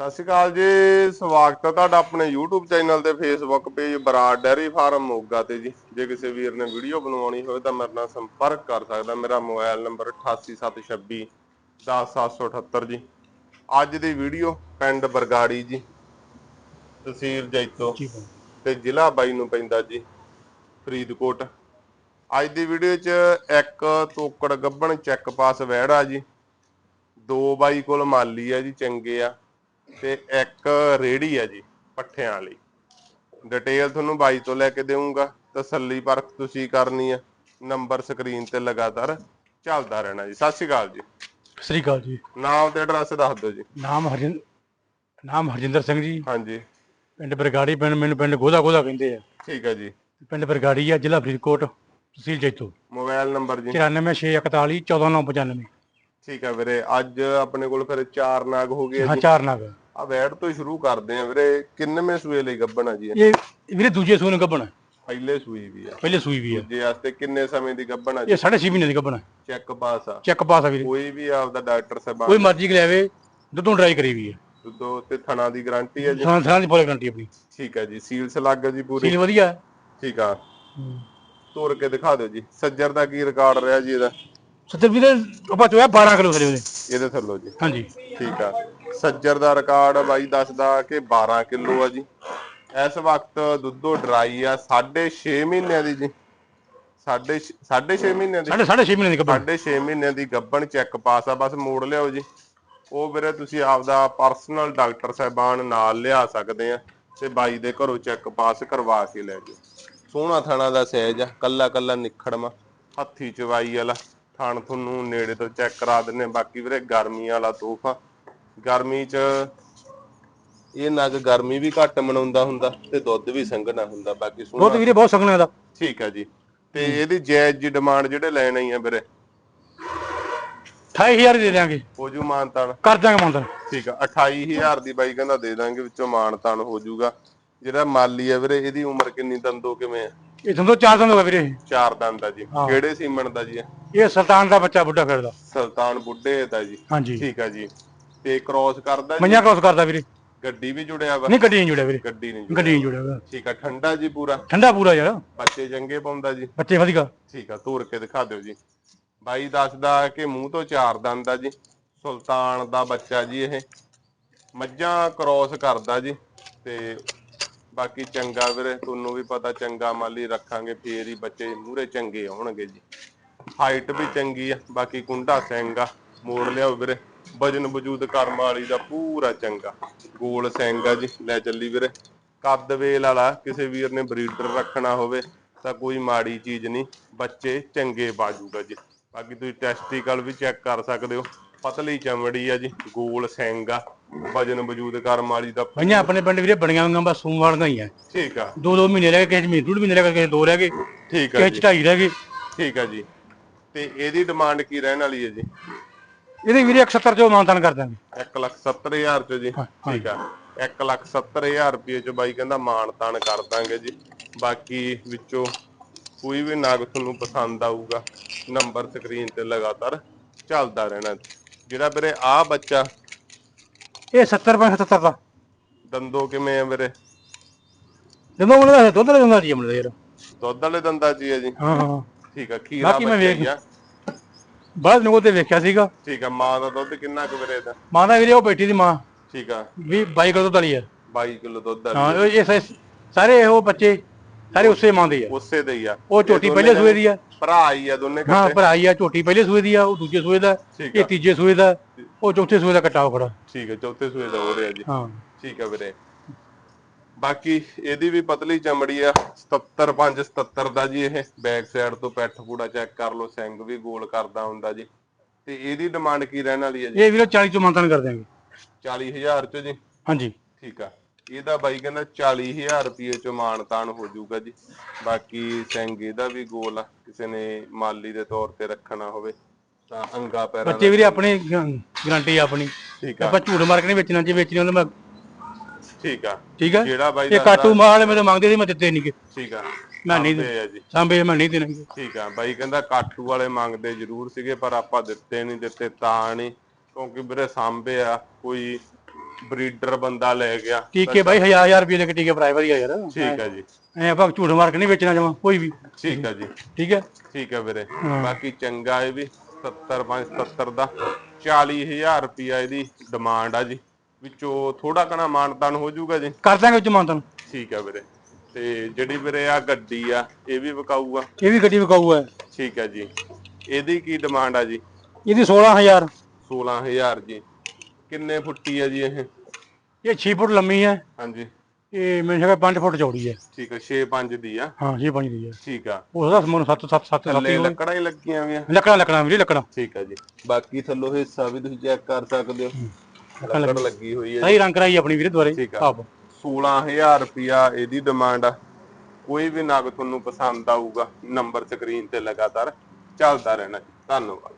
ਸਤਿ ਸ਼੍ਰੀ ਅਕਾਲ ਜੀ ਸਵਾਗਤ ਹੈ ਤੁਹਾਡਾ ਆਪਣੇ YouTube ਚੈਨਲ ਤੇ Facebook page Brar dairy farm Moga ਤੇ ਜੀ। ਜੇ ਕਿਸੇ ਵੀਰ ਨੇ ਵੀਡੀਓ ਬਣਵਾਉਣੀ ਹੋਵੇ ਤਾਂ ਮੇਰੇ ਨਾਲ ਸੰਪਰਕ ਕਰ ਸਕਦਾ। ਮੇਰਾ ਮੋਬਾਈਲ ਨੰਬਰ 8876 10778 ਜੀ। ਅੱਜ ਦੀ ਵੀਡੀਓ ਪਿੰਡ ਬਰਗਾੜੀ ਜੀ। ਤਹਿਸੀਲ ਜੈਤੋ ਤੇ ਜ਼ਿਲ੍ਹਾ ਬਾਈ ਨੂੰ ਪੈਂਦਾ ਜੀ ਫਰੀਦਕੋਟ। ਅੱਜ ਦੀ ਵੀਡੀਓ 'ਚ ਇੱਕ ਤੋਕੜ ਗੱਬਣ ਚੈੱਕ ਪਾਸ ਵਹਿੜਾ ਜੀ। ਦੋ ਬਾਈ ਕੋਲ ਮਾਲੀ ਆ ਜੀ ਚੰਗੇ ਆ। ਤੇ ਇੱਕ ਰੇੜੀ ਆ ਜੀ ਪੱਠਿਆਂ ਵਾਲੀ। ਡਿਟੇਲ ਤੁਹਾਨੂੰ ਬਾਈ ਤੋਂ ਲੈ ਕੇ ਦੇਵਾਂਗਾ ਤਸੱਲੀ ਪਰਖ ਤੁਸੀਂ ਕਰਨੀ ਆ। ਨੰਬਰ ਸਕਰੀਨ ਤੇ ਲਗਾਤਾਰ ਚੱਲਦਾ ਰਹਿਣਾ ਜੀ। ਸਤਿ ਸ਼੍ਰੀ ਅਕਾਲ ਜੀ। ਸ੍ਰੀ ਅਕਾਲ ਜੀ। ਨਾਮ ਤੇ ਐਡਰੈਸ ਦੱਸ ਦਿਓ ਜੀ। ਨਾਮ ਹਰਜਿੰਦਰ ਨਾਮ ਹਰਜਿੰਦਰ ਸਿੰਘ ਜੀ। ਹਾਂਜੀ। ਪਿੰਡ ਬਰਗਾੜੀ ਪਿੰਡ ਮੈਨੂੰ ਪਿੰਡ ਗੋਦਾ ਗੋਦਾ ਕਹਿੰਦੇ ਆ। ਠੀਕ ਹੈ ਜੀ। ਪਿੰਡ ਬਰਗਾੜੀ ਆ ਜ਼ਿਲ੍ਹਾ ਫਰੀਦਕੋਟ ਤਹਿਸੀਲ ਜੈਤੋ। ਮੋਬਾਈਲ ਨੰਬਰ ਜੀ। 94641 14995 ਠੀਕ ਹੈ ਵੀਰੇ ਅੱਜ ਆਪਣੇ ਕੋਲ ਫਿਰ ਚਾਰ ਨਾਗ ਹੋ ਗਏ ਆ ਹਾਂ ਚਾਰ ਨਾਗ। ਆ ਵੈੜ ਤੋਂ ਹੀ ਸ਼ੁਰੂ ਕਰਦੇ ਆ ਵੀਰੇ ਕਿੰਨਵੇਂ ਸੂਏ ਲਈ ਗੱਬਣ ਆ ਜੀ ਇਹ? ਵੀਰੇ ਦੂਜੇ ਸੂਏ ਨੂੰ ਗੱਬਣ ਪਹਿਲੇ ਸੂਈ ਵੀ ਆ। ਪਹਿਲੇ ਸੂਈ ਵੀ ਆ। ਦੂਜੇ ਵਾਸਤੇ ਕਿੰਨੇ ਸਮੇਂ ਦੀ ਗੱਬਣ ਆ ਜੀ? ਇਹ 6.5 ਮਹੀਨੇ ਦੀ ਗੱਬਣ ਚੈੱਕ ਪਾਸ ਆ। ਚੈੱਕ ਪਾਸ ਆ ਵੀਰੇ। ਕੋਈ ਵੀ ਆਪਦਾ ਡਾਕਟਰ ਸਾਹਿਬਾਨ ਕੋਈ ਮਰਜ਼ੀ ਲੈਵੇ ਦੁੱਧੋਂ ਡਰਾਈ ਕਰੀ ਵੀ ਹੈ ਦੁੱਧੋ ਤੇ ਥਣਾ ਦੀ ਗਾਰੰਟੀ ਹੈ ਜੀ। ਸਾਂ ਸਾਂ ਦੀ ਫੁੱਲ ਗਰੰਟੀ ਆਪਣੀ। ਠੀਕ ਹੈ ਜੀ ਸੀਲ ਸਲੱਗ ਜੀ ਪੂਰੀ। ਸੀਲ ਵਧੀਆ। ਠੀਕ ਆ। ਤੋੜ ਕੇ ਦਿਖਾ ਦਿਓ ਜੀ। ਸੱਜਰ ਦਾ ਕੀ ਰਿਕਾਰਡ ਰਿਹਾ ਜੀ ਇਹਦਾ? ਸੱਤਰ ਵੀਰੇ ਆਪਾਂ ਚੋਇਆ 12 ਕਿਲੋ ਥਲੇ ਉਹਦੇ। ਇਹਦੇ ਥੱਲੋ ਜੀ। ਹਾਂਜੀ। ਠੀਕ ਆ। ਸੱਜਰ ਦਾ ਰਿਕਾਰਡ ਬਾਈ ਦੱਸਦਾ ਕਿ 12 ਕਿਲੋ ਆ ਜੀ। ਇਸ ਵਕਤ ਦੁੱਧੋ ਡਰਾਈ ਆ 6.5 ਮਹੀਨਿਆਂ ਦੀ ਜੀ। 6.5 6.5 ਮਹੀਨਿਆਂ ਦੀ। ਸਾਢੇ ਸਾਢੇ 6 ਮਹੀਨੇ ਦੀ ਗੱਬਣ। ਸਾਢੇ 6 ਮਹੀਨਿਆਂ ਦੀ ਗੱਬਣ ਚੈੱਕ ਪਾਸ ਆ ਬਸ ਮੋੜ ਲਿਆਓ ਜੀ। ਉਹ ਵੀਰੇ ਤੁਸੀਂ ਆਪਦਾ ਪਰਸਨਲ ਡਾਕਟਰ ਸਾਹਿਬਾਨ ਨਾਲ ਲਿਆ ਸਕਦੇ ਆ ਤੇ ਬਾਈ ਦੇ ਘਰੋਂ ਚੈੱਕ ਪਾਸ ਕਰਵਾ ਕੇ ਲੈ ਜਾਓ। ਸੋਹਣਾ ਥਾਣਾ ਦਾ ਸਾਈਜ਼ ਆ ਕੱਲਾ ਕੱਲਾ ਨਿਖੜਮਾ ਹੱਥੀ ਚਵਾਈ ਵਾਲਾ। ਥਣ ਤੁਹਾਨੂੰ ਨੇੜੇ ਤੋਂ ਚੈੱਕ ਕਰਾ ਦਿੰਨੇ ਬਾਕੀ ਵੀਰੇ ਗਰਮੀ ਵਾਲਾ ਤੋਹਫਾ। ਗਰਮੀ 'ਚ ਇਹ ਨਗ ਗਰਮੀ ਵੀ ਘੱਟ ਮਨਾਉਂਦਾ ਹੁੰਦਾ ਤੇ ਦੁੱਧ ਵੀ ਸੰਘਣਾ ਹੁੰਦਾ। ਬਾਕੀ ਸੋਹਣਾ ਦੁੱਧ ਵੀਰੇ ਬਹੁਤ ਸੰਗਣਾ ਦਾ ਠੀਕ ਆ ਜੀ। ਤੇ ਇਹਦੀ ਜਾਇਜ਼ ਜੀ ਡਿਮਾਂਡ ਜਿਹੜੇ ਲੈਣ ਆਈ ਆ ਵੀਰੇ 28000 ਦੇ ਦਿਆਂਗੇ। ਹੋ ਜੂ ਮਾਨਤਾਨ ਕਰ ਦਾਂਗੇ ਮੰਦਰ ਠੀਕ ਆ 28000 ਦੀ ਬਾਈ ਕਹਿੰਦਾ ਦੇ ਦਾਂਗੇ ਵਿੱਚੋਂ ਮਾਨਤਾਨ ਹੋ ਜੂਗਾ ਜਿਹੜਾ ਮਾਲੀ ਆ ਵੀਰੇ ਇਹਦੀ ਉਮਰ ਕਿੰਨੀ ਦੰਦੋ ਕਿਵੇਂ ਆ? ਇਹ ਤੁਹਾਨੂੰ ਚਾਰ ਦਿਨ ਹੋ ਗਏ ਵੀਰੇ ਚਾਰ ਦੰਦ ਆ ਜੀ। ਹਾਂ। ਕਿਹੜੇ ਸੀਮਨ ਦਾ ਜੀ ਇਹ? ਇਹ ਸੁਲਤਾਨ ਦਾ ਬੱਚਾ ਬੁੱਢਾ ਫਿਰਦਾ ਸੁਲਤਾਨ ਬੁੱਢੇ ਦਾ ਜੀ। ਹਾਂਜੀ। ਠੀਕ ਆ ਜੀ। ਤੇ ਕ੍ਰੋਸ ਕਰਦਾ ਜੀ? ਮੰਨਿਆ ਕ੍ਰੋਸ ਕਰਦਾ ਵੀਰੇ। ਗੱਡੀ ਵੀ ਜੁੜਿਆ ਵਾ? ਨਹੀਂ ਗੱਡੀ ਨਹੀਂ ਜੁੜਿਆ ਵੀਰੇ। ਗੱਡੀ ਨਹੀਂ ਗੱਡੀ ਨਹੀਂ ਜੁੜਿਆ ਵੀਰੇ। ਠੀਕ ਆ ਠੰਡਾ ਜੀ ਪੂਰਾ? ਠੰਡਾ ਪੂਰਾ ਯਾਰ। ਬੱਚੇ ਚੰਗੇ ਪਾਉਂਦਾ ਜੀ? ਬੱਚੇ ਵਧੀਆ। ਠੀਕ ਆ ਤੋਰ ਕੇ ਦਿਖਾ ਦਿਓ ਜੀ। ਬਾਈ ਦੱਸਦਾ ਕਿ ਮੂੰਹ ਤੋਂ ਚਾਰ ਦੰਦ ਆ ਜੀ। ਸੁਲਤਾਨ ਦਾ ਬੱਚਾ ਜੀ ਇਹ। ਮੱਝਾਂ ਕ੍ਰੋਸ ਕਰਦਾ ਜੀ। ਤੇ ਬਾਕੀ ਚੰਗਾ ਵੀਰੇ, ਤੁਹਾਨੂੰ ਵੀ ਪਤਾ ਚੰਗਾ ਮਾਲੀ ਰੱਖਾਂਗੇ, ਫੇਰ ਹੀ ਬੱਚੇ ਮੂਰੇ ਚੰਗੇ ਆਉਣਗੇ ਜੀ। ਹਾਈਟ ਵੀ ਚੰਗੀ ਆ, ਬਾਕੀ ਕੁੰਡਾ ਸਿੰਘ ਆ ਮੋੜ ਲਿਆਓ ਵੀਰੇ। ਵਜਨ ਵਜੂਦ ਕਰਮ ਵਾਲੀ ਦਾ ਪੂਰਾ ਚੰਗਾ। ਗੋਲ ਸਿੰਘ ਆ ਜੀ, ਲੈ ਚੱਲੀ ਵੀਰੇ। ਕੱਦ ਵੇਲ ਵਾਲਾ, ਕਿਸੇ ਵੀਰ ਨੇ ਬਰੀਡਰ ਰੱਖਣਾ ਹੋਵੇ, ਤਾਂ ਕੋਈ ਮਾੜੀ ਚੀਜ਼ ਨਹੀਂ, ਬੱਚੇ ਚੰਗੇ ਬਾਜੂਗਾ ਜੀ। ਬਾਕੀ ਤੁਸੀਂ ਟੈਸਟੀਕਲ ਵੀ ਚੈੱਕ ਕਰ ਸਕਦੇ ਹੋ। ਪਤਲੀ ਚਮੜੀ ਆ ਜੀ, ਗੋਲ ਸਿੰਘ ਆ ਵਜਨ ਵਜੂਦ ਕਰਮ ਵਾਲੀ ਦਾ ਭਈਆਂ ਆਪਣੇ ਪਿੰਡ ਵੀਰੇ ਬਣੀਆਂ ਹੋਈਆਂ ਬਸ ਸੋਮਵਾਰ ਦਾ ਹੀ ਆ। ਠੀਕ ਆ। ਦੋ ਦੋ ਮਹੀਨੇ ਰਹਿ ਗਏ ਕਿਸੇ ਮਹੀਨੇ ਡੂਢ ਮਹੀਨੇ ਰਹਿ ਗਏ ਕਿਸੇ ਦੋ ਰਹਿ ਗਏ ਠੀਕ ਆ ਕਿਸੇ ਢਾਈ ਰਹਿ ਗਏ। ਠੀਕ ਆ ਜੀ। ਤੇ ਇਹਦੀ ਡਿਮਾਂਡ ਕੀ ਰਹਿਣ ਵਾਲੀ ਹੈ ਜੀ? ਇਹਦੇ ਵੀਰੇ 170 ਚੋਂ ਮਾਨਤਾਨ ਕਰ ਦਾਂਗੇ 170000 ਚ ਜੀ। ਠੀਕ ਆ। 170000 ਰੁਪਏ ਚ ਬਾਈ ਕਹਿੰਦਾ ਮਾਣ ਤਾਣ ਕਰ ਦਾਂਗੇ ਜੀ। ਬਾਕੀ ਵਿੱਚੋਂ ਕੋਈ ਵੀ ਨਾਗ ਤੁਹਾਨੂੰ ਪਸੰਦ ਆਊਗਾ ਨੰਬਰ ਸਕਰੀਨ ਤੇ ਲਗਾਤਾਰ ਚੱਲਦਾ ਰਹਿਣਾ। ਜਿਹੜਾ ਵੀਰੇ ਆ ਬੱਚਾ ਇਹ 70 ਰੁਪਏ 77 ਦਾ। ਦੰਦੋ ਕਿਵੇਂ ਆ ਵੀਰੇ ਜਦੋਂ ਉਹਨਾਂ ਦਾ ਦੁੱਧ ਲੈ ਜਾਂਦਾ ਜੀ ਅਮਲ ਯਾਰ। ਦੁੱਧ ਵਾਲੇ ਦੰਦਾਂ ਚ ਹੀ ਜੀ। ਹਾਂ ਹਾਂ। ਠੀਕ ਆ ਖੀਰਾ ਬਾਕੀ ਮੈਂ ਵੇਖ- ਹੀ ਬਾਅਦ ਨੂੰ ਤੇ ਵੇਖਿਆ ਸੀਗਾ। ਠੀਕ ਆ ਮਾਂ ਦਾ ਦੁੱਧ ਕਿੰਨਾ ਕੁ ਵੀਰੇ ਦਾ ਮਾਂ ਦਾ ਵੀਰੇ ਉਹ ਬੈਠੀ ਦੀ ਮਾਂ। ਠੀਕ ਆ। ਵੀ 22 ਕਿਲੋ ਦੁੱਧ ਵਾਲੀ ਆ। 22 ਕਿਲੋ ਦੁੱਧ ਹਾਂ ਵਾਲੀ ਇਹ ਇਹ ਸਾਰੇ ਉਹ ਬੱਚੇ ਸਾਰੇ ਉਸੇ ਮਾਂ ਦੇ ਆ। ਉਸੇ ਦੇ ਹੀ ਆ। ਉਹ ਝੋਟੀ ਪਹਿਲੇ ਸੂਏ ਦੀ ਆ। ਭਰਾ ਹੀ ਆ ਦੋਨੇ ਹਾਂ ਇਕੱਠੇ ਭਰਾਈ ਆ ਝੋਟੀ ਪਹਿਲੇ ਸੂਏ ਦੀ ਆ ਉਹ ਦੂਜੇ ਸੂਏ ਦਾ ਇਹ ਤੀਜੇ ਸੂਏ ਦਾ। ਉਹ ਚੌਥੇ ਸੂਏ ਦਾ ਕਟਾਓ ਖੜਾ ਠੀਕ ਹੈ ਚੌਥੇ ਸੂਏ ਦਾ ਹੋ ਰਿਹਾ ਜੀ। ਹਾਂ। ਠੀਕ ਹੈ ਵੀਰੇ। ਬਾਕੀ ਇਹਦੀ ਵੀ ਪਤਲੀ ਚਮੜੀ ਆ 77 5 77 ਦਾ ਜੀ ਇਹ। ਬੈਕ ਸਾਈਡ ਤੋਂ ਪੈਠ ਪੂੜਾ ਚੈੱਕ ਕਰ ਲਓ ਸਿੰਘ ਵੀ ਗੋਲ ਕਰਦਾ ਹੁੰਦਾ ਜੀ। ਤੇ ਇਹਦੀ ਡਿਮਾਂਡ ਕੀ ਰਹਿਣ ਵਾਲੀ ਹੈ ਜੀ? ਇਹ ਵੀਰੇ 40 ਚੋਂ ਮਾਨਤਾਨ ਕਰ ਦਿਆਂਗੇ। 40000 ਚ ਜੀ? ਹਾਂਜੀ। ਠੀਕ ਆ। ਇਹਦਾ ਬਾਈ ਕਹਿੰਦਾ 40000 ਰੁਪਏ ਚ ਮਾਨਤਾਨ ਹੋ ਜਾਊਗਾ ਜੀ। ਬਾਕੀ ਸਿੰਘ ਇਹਦਾ ਵੀ ਗੋਲ ਆ ਕਿਸੇ ਨੇ ਮਾਲੀ ਦੇ ਤੌਰ ਤੇ ਰੱਖਣਾ ਹੋਵੇ। ਤਾਂ ਅੰਗਾ ਪੈਰਾਂ ਬੱਚੇ ਵੀਰੇ ਆਪਣੀ ਗਾਰੰਟੀ ਆਪਣੀ। ਠੀਕ ਆ। ਆਪਾਂ ਝੂਠ ਮਾਰ ਕੇ ਨਹੀਂ ਵੇਚਣਾ ਜੇ ਵੇਚਣੀ ਉਹਨਾਂ ਮੈਂ ਠੀਕ ਆ। ਠੀਕ ਹੈ ਜਿਹੜਾ ਬਾਈ ਇਹ ਕਾਟੂ ਮਾਲ ਮੇਰੇ ਮੰਗਦੇ ਸੀ ਮੈਂ ਦਿੱਤੇ ਨਹੀਂਗੇ ਠੀਕ ਆ। ਮੈਂ ਨਹੀਂ ਆ ਜੀ। ਸਾਂਭੇ ਮੈਂ ਨਹੀਂ ਦੇਣਗੇ ਠੀਕ ਆ। ਬਾਈ ਕਹਿੰਦਾ ਕਾਟੂ ਵਾਲੇ ਮੰਗਦੇ ਜ਼ਰੂਰ ਸੀਗੇ ਪਰ ਆਪਾਂ ਦਿੱਤੇ ਨਹੀਂ ਦਿੱਤੇ ਤਾਂ ਨਹੀਂ ਕਿਉਂਕਿ ਵੀਰੇ ਸਾਂਭੇ ਆ ਕੋਈ ਬਰੀਡਰ ਬੰਦਾ ਲੈ ਗਿਆ। ਟੀਕੇ ਬਾਈ 1000 ਰੁਪਏ ਕੇ ਟੀਕੇ ਭਰਾਏ ਵਧੀਆ ਯਾਰ। ਠੀਕ ਹੈ ਜੀ। ਐ ਆਪਾਂ ਝੂਠ ਮਾਰ ਕੇ ਨਹੀਂ ਵੇਚਣਾ ਜਮਾ ਕੋਈ ਵੀ। ਠੀਕ ਹੈ ਜੀ। ਠੀਕ ਹੈ? ਠੀਕ ਹੈ ਵੀਰੇ। ਬਾਕੀ ਚੰਗਾ ਇਹ ਵੀ। 70 5 70 ਦਾ 40000 ਰੁਪਿਆ ਇਹਦੀ ਡਿਮਾਂਡ ਆ ਜੀ। ਵਿੱਚੋਂ ਥੋੜਾ ਕਣਾ ਮਾਨਤਾਨ ਹੋ ਜਾਊਗਾ ਜੀ। ਕਰ ਦਾਂਗੇ ਉੱਚ ਮੰਤਨ ਠੀਕ ਹੈ ਵੀਰੇ। ਤੇ ਜਿਹੜੀ ਵੀਰੇ ਆ ਗੱਡੀ ਆ ਇਹ ਵੀ ਵਿਕਾਊ ਆ ਇਹ ਵੀ ਗੱਡੀ ਵਿਕਾਊ ਠੀਕ ਹੈ ਜੀ। ਇਹਦੀ ਕੀ ਡਿਮਾਂਡ ਆ ਜੀ? ਇਹਦੀ 16000 16000 ਜੀ। ਕਿੰਨੇ ਫੁੱਟੀ ਆ ਜੀ ਇਹ? ਇਹ 6 ਫੁੱਟ ਲੰਮੀ ਹੈ। ਹਾਂਜੀ। ਇਹ ਮੈਨੂੰ ਹੈਗਾ 5 ਫੁੱਟ ਚੌੜੀ ਹੈ। ਠੀਕ ਹੈ 6 5 ਦੀ ਆ। ਹਾਂ 6 5 ਦੀ ਹੈ। ਠੀਕ ਆ। ਉਹਦਾ ਸਮੂਹ 7 7 7 ਥੱਲੇ 7 ਲੱਕੜਾਂ ਹੀ ਲੱਗੀਆਂ ਵੀਆਂ ਲੱਕੜਾਂ ਲੱਕੜਾਂ ਵੀਰੇ ਲੱਕੜਾਂ। ਠੀਕ ਹੈ ਜੀ। ਬਾਕੀ ਥੱਲੋਂ ਹਿੱਸਾ ਵੀ ਤੁਸੀਂ ਚੈੱਕ ਕਰ ਸਕਦੇ ਹੋ। ਲੱਕੜ ਲੱਗੀ। ਹੋਈ ਹੈ ਸਹੀ ਰੰਗ ਕਰਾਈ ਆਪਣੀ ਵੀਰੇ ਦੁਆਰੇ ਠੀਕ ਆ। ਆਪ 16000 ਰੁਪਿਆ ਇਹਦੀ ਡਿਮਾਂਡ ਆ। ਕੋਈ ਵੀ ਨਗ ਤੁਹਾਨੂੰ ਪਸੰਦ ਆਊਗਾ ਨੰਬਰ ਸਕਰੀਨ ਤੇ ਲਗਾਤਾਰ ਚੱਲਦਾ ਰਹਿਣਾ। ਧੰਨਵਾਦ।